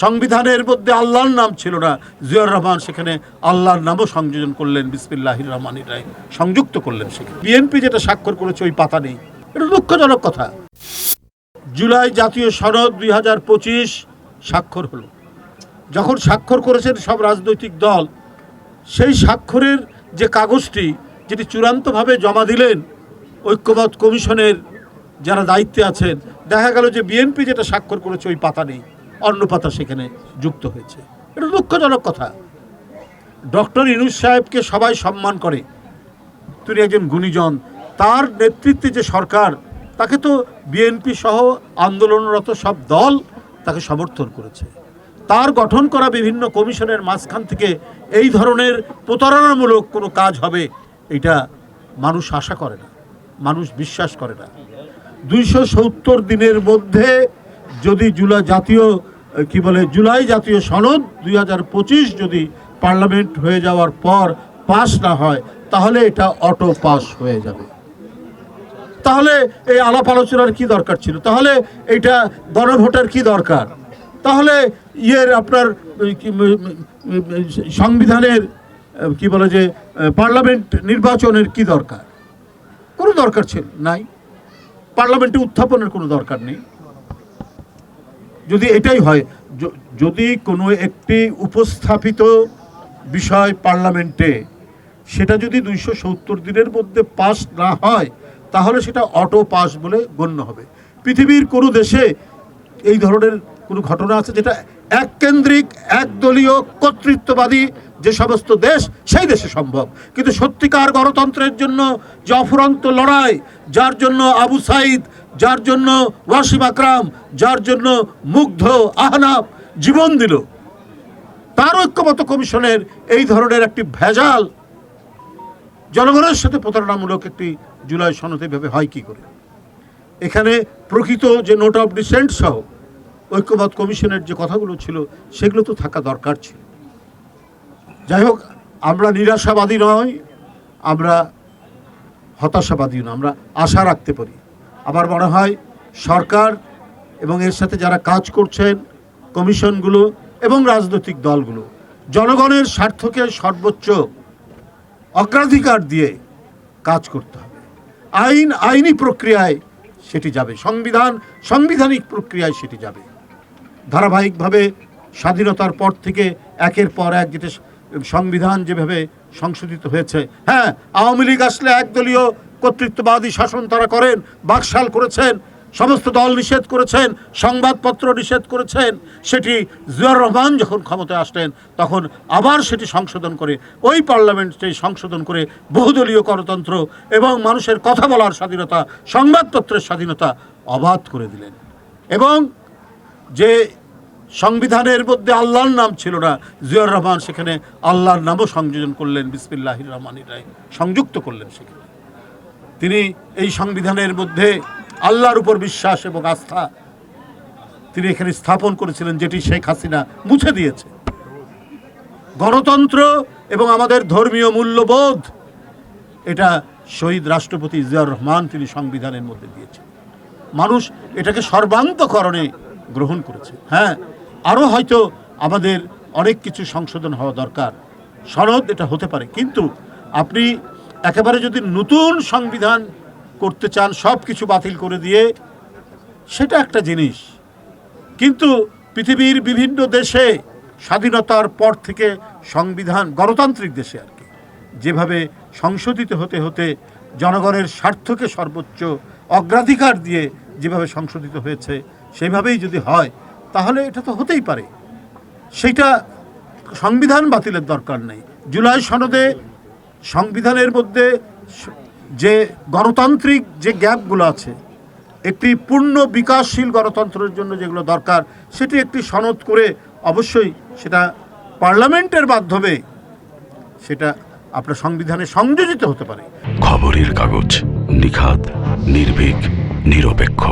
সংবিধানের মধ্যে আল্লাহর নাম ছিল না। জিয়াউর রহমান সেখানে আল্লাহর নামও সংযোজন করলেন, বিসমিল্লাহির রহমান রায় সংযুক্ত করলেন সেখানে। বিএনপি যেটা স্বাক্ষর করেছে, ওই পাতা নেই। এটা দুঃখজনক কথা। জুলাই জাতীয় সনদ দুই হাজার পঁচিশ স্বাক্ষর হলো। যখন স্বাক্ষর করেছেন সব রাজনৈতিক দল, সেই স্বাক্ষরের যে কাগজটি, যেটি চূড়ান্তভাবে জমা দিলেন ঐক্যমত কমিশনের যারা দায়িত্বে আছেন, দেখা গেল যে বিএনপি যেটা স্বাক্ষর করেছে, ওই পাতা নেই। অন্য পাতা সেখানে যুক্ত হয়েছে। এটা দুঃখজনক কথা। ডক্টর ইনুস সাহেবকে সবাই সম্মান করে। তিনি একজন গুণীজন। তার নেতৃত্বে যে সরকার, তাকে তো বিএনপি সহ আন্দোলনরত সব দল তাকে সমর্থন করেছে। তার গঠন করা বিভিন্ন কমিশনের মাঝখান থেকে এই ধরনের প্রতারণামূলক কোনো কাজ হবে, এটা মানুষ আশা করে না। মানুষ বিশ্বাস করে না। দুইশো সত্তর দিনের মধ্যে যদি জুলা জাতীয় কি বলে, জুলাই জাতীয় সনদ দুই হাজার পঁচিশ যদি পার্লামেন্ট হয়ে যাওয়ার পর পাস না হয়, তাহলে এটা অটো পাস হয়ে যাবে। তাহলে এই আলাপ আলোচনার কি দরকার ছিল? তাহলে এইটা গণভোটের কি দরকার? তাহলে ইয়ের আপনার সংবিধানের কি বলে যে পার্লামেন্ট নির্বাচনের কি দরকার? কোনো দরকার ছিল, নাই। পার্লামেন্টে উত্থাপনের কোনো দরকার নেই। যদি এটাই হয় যদি কোনো একটি উপস্থাপিত বিষয় পার্লামেন্টে সেটা যদি দুইশো সত্তর দিনের মধ্যে পাস না হয়, তাহলে সেটা অটো পাস বলে গণ্য হবে। পৃথিবীর কোনো দেশে এই ধরনের কোনো ঘটনা আছে যেটা এককেন্দ্রিক, একদলীয়, কর্তৃত্ববাদী যে সমস্ত দেশ, সেই দেশে সম্ভব। কিন্তু সত্যিকার গণতন্ত্রের জন্য যে অফুরন্ত লড়াই, যার জন্য আবু সাইদ যার জন্য ওয়াসিম আকরাম, যার জন্য মুগ্ধ আহনাফ জীবন দিল। তার ঐক্যমত কমিশনের এই ধরনের একটি ভেজাল জনগণের সাথে প্রতারণামূলক একটি জুলাই সনদ এভাবে হয় কি করে? এখানে প্রকৃত যে নোট অফ ডিসেন্ট সহ ঐক্যমত কমিশনের যে কথাগুলো ছিল, সেগুলো তো থাকা দরকার ছিল। যাই হোক, আমরা নিরাশাবাদী নয়, আমরা হতাশাবাদী নয়, আমরা আশা রাখতে পারি। আমার মনে হয় সরকার এবং এর সাথে যারা কাজ করছেন কমিশনগুলো এবং রাজনৈতিক দলগুলো, জনগণের স্বার্থকে সর্বোচ্চ অগ্রাধিকার দিয়ে কাজ করতে হবে। আইন, আইনি প্রক্রিয়ায় সেটি যাবে। সংবিধান, সাংবিধানিক প্রক্রিয়ায় সেটি যাবে। ধারাবাহিকভাবে স্বাধীনতার পর থেকে একের পর এক যেটা সংবিধান যেভাবে সংশোধিত হয়েছে হ্যাঁ আওয়ামী লীগ আসলে একদলীয় কর্তৃত্ববাদী শাসন তারা করেন, বাকশাল করেছেন, সমস্ত দল নিষেধ করেছেন, সংবাদপত্র নিষেধ করেছেন, সেটি জিয়াউর রহমান যখন ক্ষমতায় আসলেন, তখন আবার সেটি সংশোধন করে, ওই পার্লামেন্টে সংশোধন করে বহুদলীয় গণতন্ত্র এবং মানুষের কথা বলার স্বাধীনতা, সংবাদপত্রের স্বাধীনতা অবাধ করে দিলেন। এবং যে সংবিধানের মধ্যে আল্লাহর নাম ছিল না, জিয়াউর রহমান সেখানে আল্লাহর নামও সংযোজন করলেন, বিসমিল্লাহির রহমান রায় সংযুক্ত করলেন সেখানে। তিনি এই সংবিধানের মধ্যে আল্লাহর উপর বিশ্বাস এবং আস্থা তিনি এখানে স্থাপন করেছিলেন, যেটি শেখ হাসিনা মুছে দিয়েছে। গণতন্ত্র এবং আমাদের ধর্মীয় মূল্যবোধ, এটা শহীদ রাষ্ট্রপতি জিয়াউর রহমান তিনি সংবিধানের মধ্যে দিয়েছেন। মানুষ এটাকে সর্বান্তকরণে গ্রহণ করেছে। হ্যাঁ আরও হয়তো আমাদের অনেক কিছু সংশোধন হওয়া দরকার। সনদ এটা হতে পারে, কিন্তু আপনি একেবারে যদি নতুন সংবিধান করতে চান সব কিছু বাতিল করে দিয়ে, সেটা একটা জিনিস। কিন্তু পৃথিবীর বিভিন্ন দেশে স্বাধীনতার পর থেকে সংবিধান গণতান্ত্রিক দেশে আর কি। যেভাবে সংশোধিত হতে হতে জনগণের স্বার্থকে সর্বোচ্চ অগ্রাধিকার দিয়ে যেভাবে সংশোধিত হয়েছে সেইভাবেই যদি হয়, তাহলে এটা তো হতেই পারে। সেটা সংবিধান বাতিলের দরকার নেই। জুলাই সনদে সংবিধানের মধ্যে যে গণতান্ত্রিক যে গ্যাপগুলো আছে, একটি পূর্ণ বিকাশশীল গণতন্ত্রের জন্য যেগুলো দরকার, সেটি একটি সনদ করে অবশ্যই সেটা পার্লামেন্টের মাধ্যমে সেটা আপনার সংবিধানে সংযোজিত হতে পারে। খবরের কাগজ নিখাত নির্ভীক, নিরপেক্ষ।